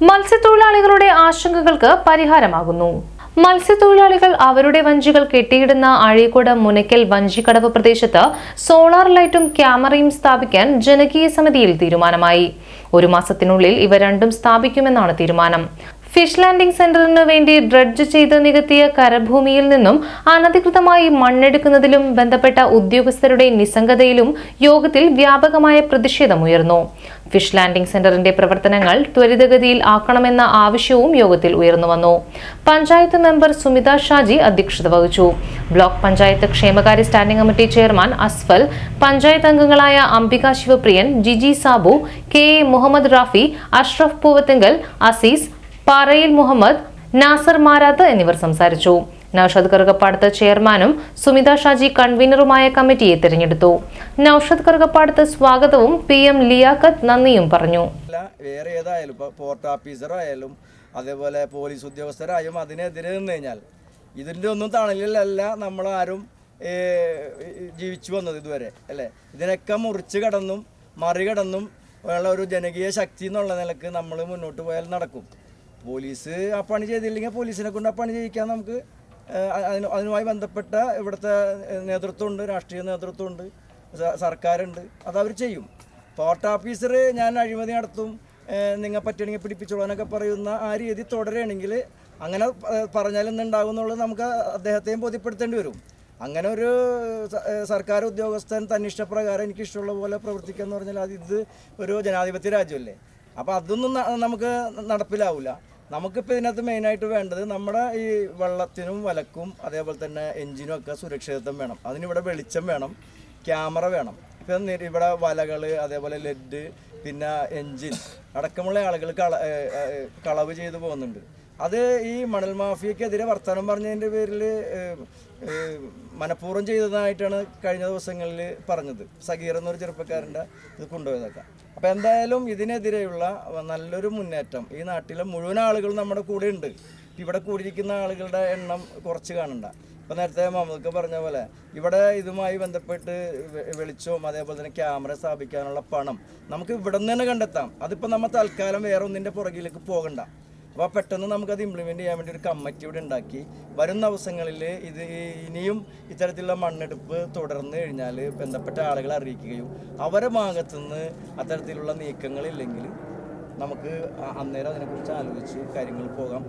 മത്സ്യത്തൊഴിലാളികളുടെ ആശങ്കകൾക്ക് പരിഹാരമാകുന്നു. മത്സ്യത്തൊഴിലാളികൾ അവരുടെ വഞ്ചികൾ കെട്ടിയിടുന്ന അഴീക്കോട് മുനയ്ക്കൽ വഞ്ചിക്കടവ് പ്രദേശത്ത് സോളാർ ലൈറ്റും ക്യാമറയും സ്ഥാപിക്കാൻ ജനകീയ സമിതിയിൽ തീരുമാനമായി. ഒരു മാസത്തിനുള്ളിൽ ഇവ രണ്ടും സ്ഥാപിക്കുമെന്നാണ് തീരുമാനം. ഫിഷ് ലാൻഡിംഗ് സെന്ററിനു വേണ്ടി ഡ്രഡ്ജ് ചെയ്ത് നികത്തിയ കരഭൂമിയിൽ നിന്നും അനധികൃതമായി മണ്ണെടുക്കുന്നതിലും ബന്ധപ്പെട്ട ഉദ്യോഗസ്ഥരുടെ നിസ്സംഗതയിലും യോഗത്തിൽ വ്യാപകമായ പ്രതിഷേധമുയർന്നു. ഫിഷ് ലാൻഡിംഗ് സെന്ററിന്റെ പ്രവർത്തനങ്ങൾ ത്വരിതഗതിയിൽ ആക്കണമെന്ന ആവശ്യവും യോഗത്തിൽ ഉയർന്നുവന്നു പഞ്ചായത്ത് മെമ്പർ സുമിത ഷാജി അധ്യക്ഷത വഹിച്ചു. ബ്ലോക്ക് പഞ്ചായത്ത് ക്ഷേമകാര്യ standing committee chairman Asfal panchayat അംഗങ്ങളായ അംബിക ശിവപ്രിയൻ ജിജി സാബു കെ എ മുഹമ്മദ് റാഫി അഷ്റഫ് പൂവത്തിങ്കൽ അസീസ് പാറയിൽ മുഹമ്മദ് നാസർ മാരാത്ത് എന്നിവർ സംസാരിച്ചു. നൌഷദ് കറുകപ്പാടത്ത് ചെയർമാനും സുമിത ഷാജി കൺവീനറുമായ കമ്മിറ്റിയെ തിരഞ്ഞെടുത്തു. നൌഷദ് കറുകപ്പാടത്ത് സ്വാഗതവും പി എം ലിയാഖത്ത് നന്ദിയും പറഞ്ഞു. വേറെ ഏതായാലും പോർട്ട് അതേപോലെ പോലീസ് ഉദ്യോഗസ്ഥരായും അതിനെതിരെ നിന്ന് കഴിഞ്ഞാൽ ഇതിന്റെ ഒന്നും തണലിലല്ല നമ്മളാരും ജീവിച്ചു വന്നത് ഇതുവരെ അല്ലേ? ഇതിനൊക്കെ മുറിച്ച് കടന്നും മറികടന്നും ഉള്ള ഒരു ജനകീയ ശക്തി എന്നുള്ള നിലയ്ക്ക് നമ്മൾ മുന്നോട്ട് പോയാൽ നടക്കും. പോലീസ് ആ പണി ചെയ്തില്ലെങ്കിൽ പോലീസിനെ കൊണ്ട് ആ പണി ചെയ്യിക്കാൻ നമുക്ക്. അതിന് അതിനുമായി ബന്ധപ്പെട്ട ഇവിടുത്തെ നേതൃത്വമുണ്ട് രാഷ്ട്രീയ നേതൃത്വമുണ്ട് സർക്കാരുണ്ട് അതവർ ചെയ്യും. പോർട്ട് ഓഫീസർ ഞാൻ അഴിമതി നടത്തും നിങ്ങൾ പറ്റുകയാണെങ്കിൽ പിടിപ്പിച്ചോളാനൊക്കെ പറയുന്ന ആ രീതി തുടരുകയാണെങ്കിൽ അങ്ങനെ പറഞ്ഞാലും എന്തുണ്ടാകും എന്നുള്ളത് നമുക്ക് അദ്ദേഹത്തെയും ബോധ്യപ്പെടുത്തേണ്ടി വരും. അങ്ങനെ ഒരു സർക്കാർ ഉദ്യോഗസ്ഥൻ തന്നിഷ്ടപ്രകാരം എനിക്ക് ഇഷ്ടമുള്ള പോലെ പ്രവർത്തിക്കുക എന്ന് പറഞ്ഞാൽ അത് ഇത് ഒരു ജനാധിപത്യ രാജ്യമല്ലേ? അപ്പോൾ അതൊന്നും നമുക്ക് നടപ്പിലാവില്ല നമുക്കിപ്പോൾ ഇതിനകത്ത് മെയിനായിട്ട് വേണ്ടത് നമ്മുടെ ഈ വെള്ളത്തിനും വലക്കും അതേപോലെ തന്നെ എഞ്ചിനും ഒക്കെ സുരക്ഷിതത്വം വേണം. അതിനിവിടെ വെളിച്ചം വേണം ക്യാമറ വേണം. ഇപ്പം ഇവിടെ വലകൾ അതേപോലെ ലെഡ് പിന്നെ എൻജിൻ അടക്കമുള്ള ആളുകൾ കളവ് ചെയ്തു പോകുന്നുണ്ട്. അത് ഈ മണൽ മാഫിയക്കെതിരെ വർത്തമാനം പറഞ്ഞതിന്റെ പേരിൽ മനഃപൂർവം ചെയ്തതായിട്ടാണ് കഴിഞ്ഞ ദിവസങ്ങളിൽ പറഞ്ഞത്. സഗീർ എന്നൊരു ചെറുപ്പക്കാരന്റെ ഇത് കൊണ്ടുപോയതൊക്കെ. അപ്പോൾ എന്തായാലും ഇതിനെതിരെയുള്ള നല്ലൊരു മുന്നേറ്റം ഈ നാട്ടിലെ മുഴുവൻ ആളുകളും നമ്മുടെ കൂടെ ഉണ്ട് ഇവിടെ കൂടിയിരിക്കുന്ന ആളുകളുടെ എണ്ണം കുറച്ച് കാണണ്ട. ഇപ്പം നേരത്തെ മുഹമ്മദ് പറഞ്ഞ പോലെ ഇവിടെ ഇതുമായി ബന്ധപ്പെട്ട് വെളിച്ചവും അതേപോലെ തന്നെ ക്യാമറ സ്ഥാപിക്കാനുള്ള പണം നമുക്ക് ഇവിടെ നിന്ന് തന്നെ കണ്ടെത്താം. അതിപ്പോൾ നമ്മൾ തൽക്കാലം വേറെ ഒന്നിന്റെ പുറകിലേക്ക് പോകണ്ട. അപ്പോൾ പെട്ടെന്ന് നമുക്കത് ഇംപ്ലിമെന്റ് ചെയ്യാൻ വേണ്ടി ഒരു കമ്മിറ്റി ഇവിടെ ഉണ്ടാക്കി. വരുന്ന ദിവസങ്ങളിൽ ഇത് ഇനിയും ഇത്തരത്തിലുള്ള മണ്ണെടുപ്പ് തുടർന്ന് കഴിഞ്ഞാൽ ബന്ധപ്പെട്ട ആളുകളെ അറിയിക്കുകയും അവരെ ഭാഗത്തുനിന്ന് അത്തരത്തിലുള്ള നീക്കങ്ങളില്ലെങ്കിൽ നമുക്ക് അന്നേരം അതിനെക്കുറിച്ച് ആലോചിച്ച് കാര്യങ്ങൾ പോകാം.